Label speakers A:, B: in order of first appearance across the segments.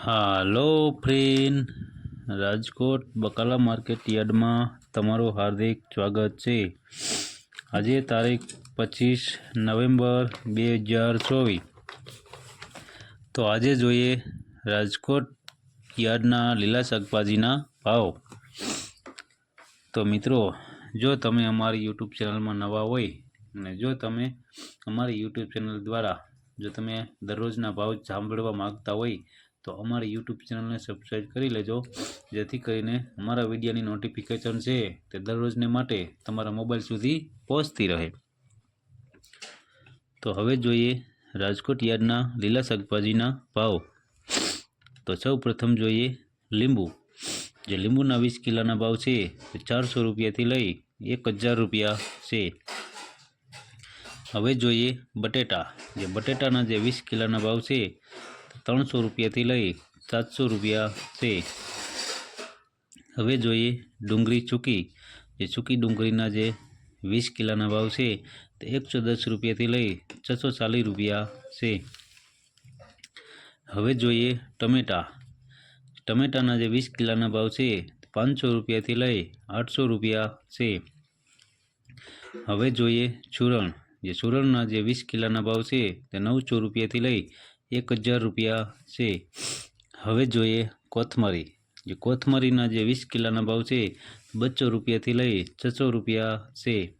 A: હાલો friend, Rajkot બકાલા market યાર્ડમાં તમારું હાર્દિક સ્વાગત છે. આજે તારીખ પચીસ નવેમ્બર બે હજાર ચોવીસ. તો આજે જોઈએ રાજકોટ યાર્ડના લીલા શાકભાજીના ભાવ. તો મિત્રો, જો તમે અમારી યુટ્યુબ ચેનલમાં નવા હોય અને જો તમે અમારી યુટ્યુબ ચેનલ દ્વારા જો તમે દરરોજના ભાવ સાંભળવા માગતા હોય તો અમારી યુટ્યુબ ચેનલને સબસ્ક્રાઈબ કરી લેજો. જેથી કરીને અમારા વિડીયોની નોટિફિકેશન છે તે દરરોજને માટે તમારા મોબાઈલ સુધી પહોંચતી રહે. તો હવે જોઈએ રાજકોટ યાર્ડના લીલા શાકભાજીના ભાવ. તો સૌ પ્રથમ જોઈએ લીંબુ. જે લીંબુના વીસ કિલોના ભાવ છે તે ચારસો રૂપિયાથી લઈ એક હજાર રૂપિયા છે. હવે જોઈએ બટેટા. જે બટેટાના જે વીસ કિલોના ભાવ છે ત્રણસો રૂપિયાથી લઈ સાતસો રૂપિયા છે. હવે જોઈએ ડુંગળી ચૂકી. જે ચૂકી ડુંગળીના જે વીસ કિલોના ભાવ છે તે એકસો દસ રૂપિયાથી લઈ છસો ચાલીસ રૂપિયા છે. હવે જોઈએ ટમેટા. ટમેટાના જે વીસ કિલોના ભાવ છે પાંચસો રૂપિયાથી લઈ આઠસો રૂપિયા છે. હવે જોઈએ ચૂરણ જે ચૂરણના જે વીસ કિલોના ભાવ છે તે નવસો રૂપિયાથી લઈ એક હજાર રૂપિયા છે. હવે જોઈએ કોથમરી. જે કોથમરીના જે વીસ કિલોના ભાવ છે, બસો રૂપિયાથી લઈ છસો રૂપિયા છે.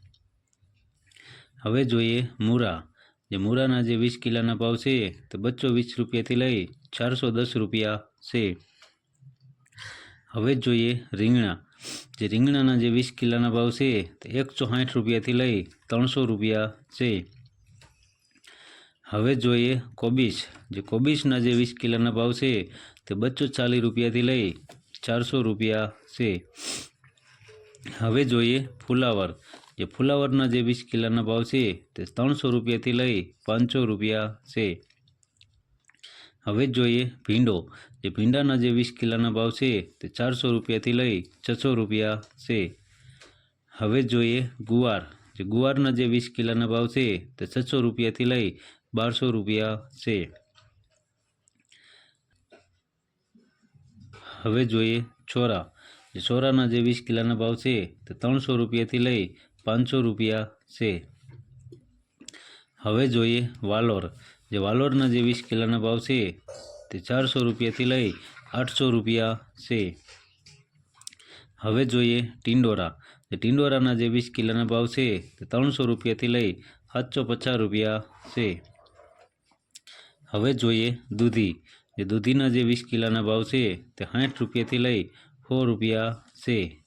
A: હવે જોઈએ મૂરા. જે મૂરાના જે વીસ કિલોના ભાવ છે, તે બસો વીસ રૂપિયાથી લઈ ચારસો દસ રૂપિયા છે. હવે જોઈએ રીંગણા. જે રીંગણાના જે વીસ કિલોના ભાવ છે, તે એકસો સાઠ રૂપિયાથી લઈ ત્રણસો રૂપિયા છે. હવે જોઈએ કોબીજ. જે કોબીજના જે વીસ કિલોના ભાવ છે, તે બસો ચાલીસ રૂપિયાથી લઈ ચારસો રૂપિયા છે. હવે જોઈએ ફુલાવર. જે ફુલાવરના જે વીસ કિલોના ભાવ છે, તે ત્રણસો રૂપિયાથી લઈ પાંચસો રૂપિયા છે. હવે જોઈએ ભીંડો. જે ભીંડાના જે વીસ કિલોના ભાવ છે, તે ચારસો રૂપિયાથી લઈ છસો રૂપિયા છે. હવે જોઈએ ગુવાર. જે ગુવારના જે વીસ કિલોના ભાવ છે, તે છસો રૂપિયાથી લઈ બારસો રૂપિયા છે હવે જોઈએ છોરા છોરાના જે વીસ કિલાના ભાવ છે, તે ત્રણસો રૂપિયાથી લઈ પાંચસો રૂપિયા છે. હવે જોઈએ વાલોર. જે વાલોરના જે વીસ કિલાના ભાવ છે, તે ચારસો રૂપિયાથી લઈ આઠસો રૂપિયા છે. હવે જોઈએ ટિંડોરા. જે ટિંડોરાના જે વીસ કિલોના ભાવ છે, તે ત્રણસો રૂપિયાથી લઈ સાતસો પચાસ રૂપિયા છે. હવે જોઈએ દૂધી. જે દૂધીના જે વીસ કિલોના ભાવ છે, તે સાઠ રૂપિયાથી લઈ સો રૂપિયા છે.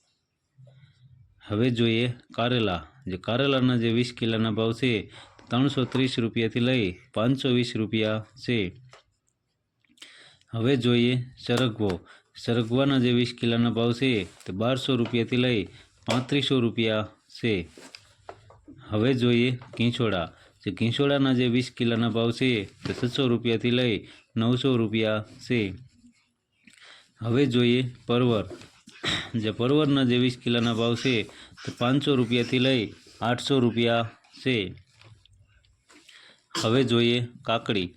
A: હવે જોઈએ કારેલા. જે કારેલાના જે વીસ કિલોના ભાવ છે ત્રણસો ત્રીસ રૂપિયાથી લઈ પાંચસો વીસ રૂપિયા છે. હવે જોઈએ સરગવો. સરગવાના જે વીસ કિલોના ભાવ છે, તે બારસો રૂપિયાથી લઈ પાંત્રીસો રૂપિયા છે. હવે જોઈએ ઘીંચોડા જે ઘીંચોડાના જે વીસ કિલોના ભાવ છે તે છસો રૂપિયાથી લઈ નવસો રૂપિયા છે. હવે જોઈએ પરવર. જે પરવરના જે વીસ કિલોના ભાવ છે તે પાંચસો રૂપિયાથી લઈ આઠસો રૂપિયા છે. હવે જોઈએ કાકડી.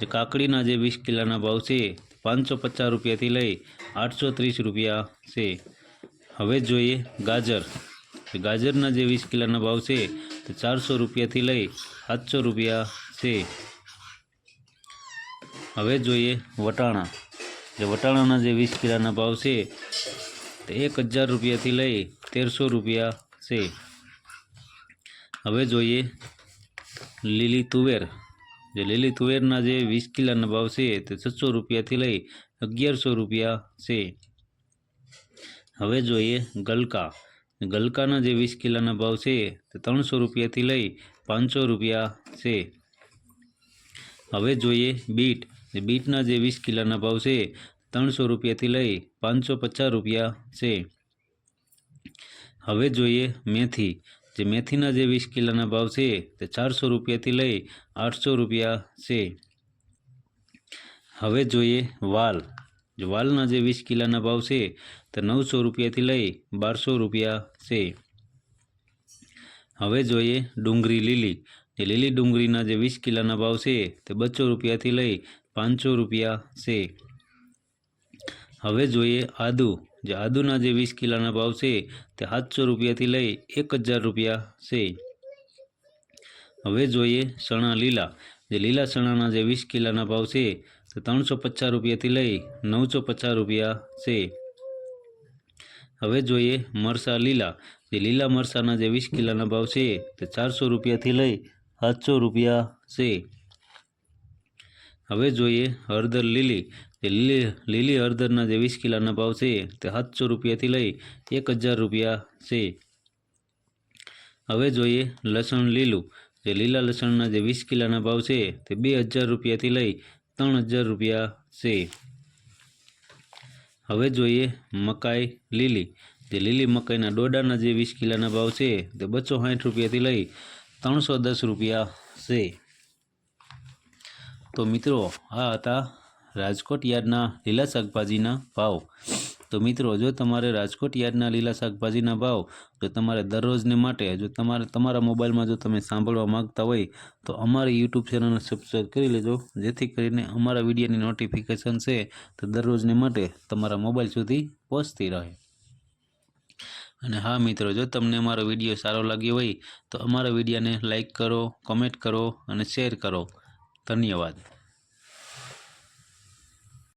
A: જે કાકડીના જે વીસ કિલોના ભાવ છે પાંચસો પચાસ રૂપિયાથી લઈ આઠસો ત્રીસ રૂપિયા છે. હવે જોઈએ ગાજર. ગાજરના જે વીસ કિલોના ભાવ છે તે ચારસો રૂપિયાથી લઈ સાતસો રૂપિયા છે. હવે જોઈએ વટાણા. જે વટાણાના જે વીસ કિલાના ભાવ છે, તે એક હજાર રૂપિયાથી લઈ તેરસો રૂપિયા છે. હવે જોઈએ લીલી તુવેર. જે લીલી તુવેરના જે વીસ કિલાના ભાવ છે, તે છસો રૂપિયાથી લઈ અગિયારસો રૂપિયા છે. હવે જોઈએ ગલકા. ગલકાના જે વીસ કિલોના ભાવ છે તે ત્રણસો રૂપિયાથી લઈ પાંચસો રૂપિયા છે. હવે જોઈએ બીટ. બીટના જે વીસ કિલોના ભાવ છે ત્રણસો રૂપિયાથી લઈ પાંચસો પચાસ રૂપિયા છે. હવે જોઈએ મેથી. જે મેથીના જે વીસ કિલોના ભાવ છે તે ચારસો રૂપિયાથી લઈ આઠસો રૂપિયા છે. હવે જોઈએ વાલ. વાલના જે વીસ કિલોના ભાવ છે, તે નવસો રૂપિયાથી લઈ બારસો રૂપિયા છે. હવે જોઈએ ડુંગળી લીલી. જે લીલી ડુંગળીના જે વીસ કિલોના ભાવ છે, તે બસો રૂપિયાથી લઈ પાંચસો રૂપિયા છે. હવે જોઈએ આદુ. જે આદુના જે વીસ કિલોના ભાવ છે, તે સાતસો રૂપિયાથી લઈ એક હજાર રૂપિયા છે. હવે જોઈએ ચણા લીલા. જે લીલા ચણાના જે વીસ કિલોના ભાવ છે તે ત્રણસો પચાસ રૂપિયાથી લઈ નવસો પચાસ રૂપિયા છે. હવે જોઈએ મરસા લીલા. જે લીલા મરસાના જે વીસ કિલોના ભાવ છે તે ચારસો રૂપિયાથી લઈ સાતસો રૂપિયા છે. હવે જોઈએ હળદર લીલી. જે લીલી લીલી હળદરના જે વીસ કિલોના ભાવ છે તે સાતસો રૂપિયાથી લઈ એક હજાર રૂપિયા છે. હવે જોઈએ લસણ લીલું. જે લીલા લસણના જે વીસ કિલોના ભાવ છે તે બે હજાર રૂપિયાથી લઈ ત્રણ હજાર રૂપિયા છે. હવે જોઈએ મકાઈ લીલી. જે લીલી મકાઈના ડોડાના જે વીસ કિલોના ભાવ છે, તે બસો સાઠ રૂપિયાથી લઈ ત્રણસો દસ રૂપિયા છે. તો મિત્રો, આ હતા રાજકોટ યાર્ડના લીલા શાકભાજીના ભાવ. તો મિત્રો, જો તમારે રાજકોટ યાર્ડના લીલા શાકભાજીના ભાવ જો તમારે દરરોજને માટે, જો તમારે તમારા મોબાઈલમાં જો તમે સાંભળવા માંગતા હોય, તો અમારી યુટ્યુબ ચેનલને સબસ્ક્રાઈબ કરી લેજો. જેથી કરીને અમારા વિડીયોની નોટિફિકેશન છે તો દરરોજને માટે તમારા મોબાઈલ સુધી પહોંચતી રહે. અને હા મિત્રો, જો તમને અમારો વીડિયો સારો લાગ્યો હોય, તો અમારા વિડીયોને લાઇક કરો કોમેન્ટ કરો અને શેર કરો. ધન્યવાદ.